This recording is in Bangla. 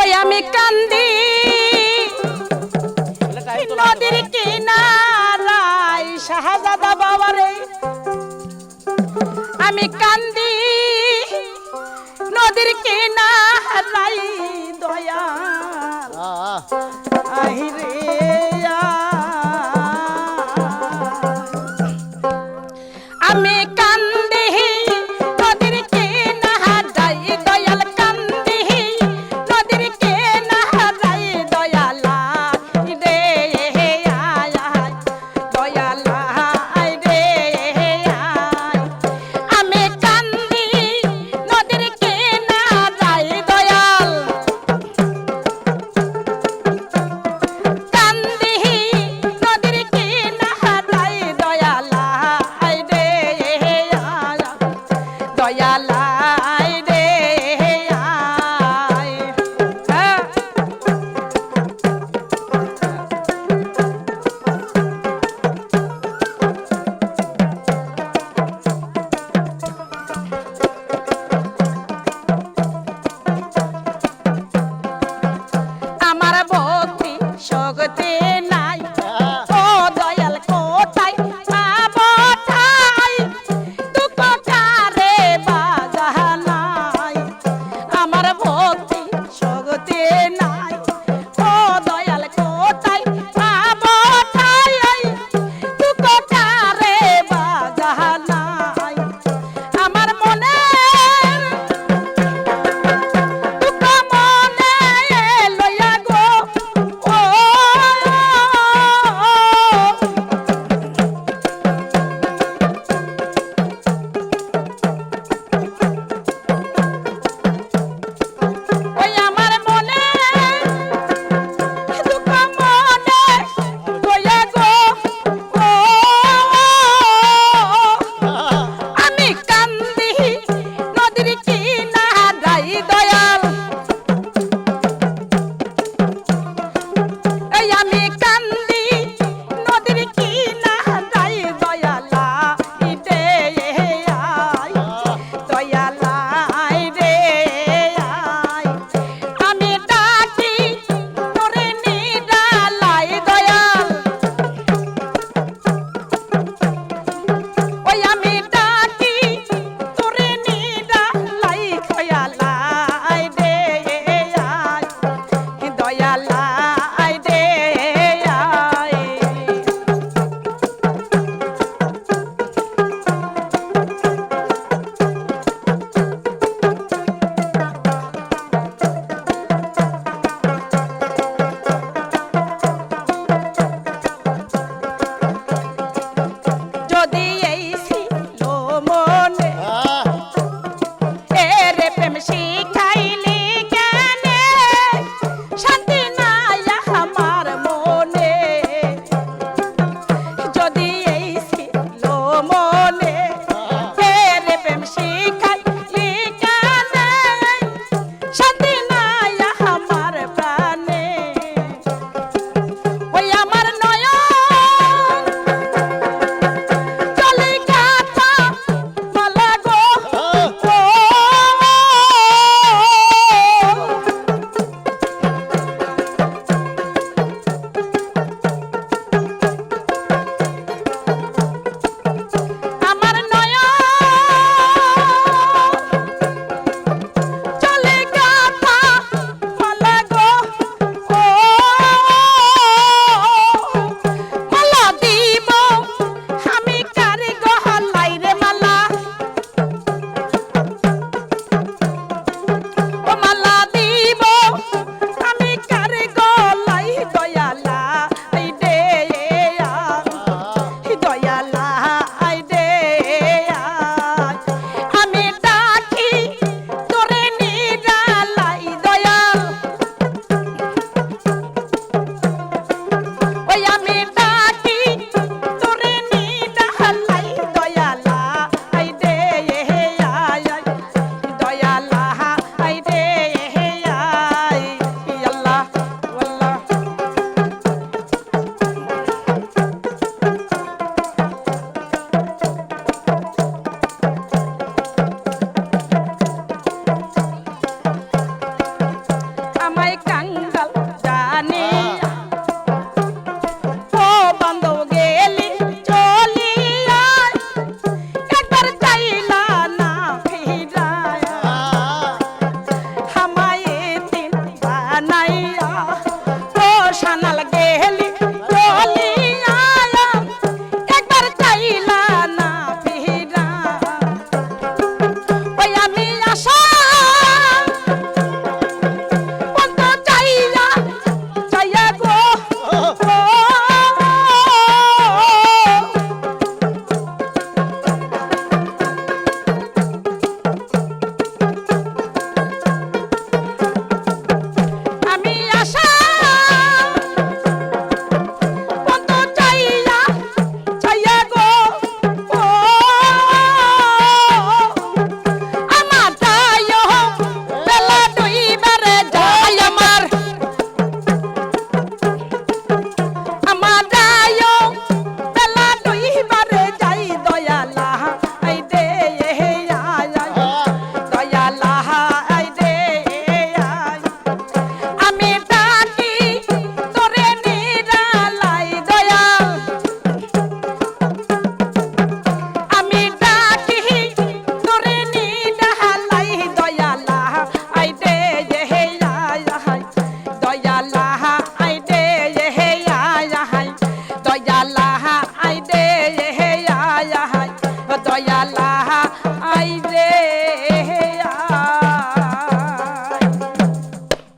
ওই আমি কান্দি। নদীর কিনারাই শাহজাদা বাবারে আমি কান্দি। নদীর কিনারাই দয়া আহিরে আমি কান্দি।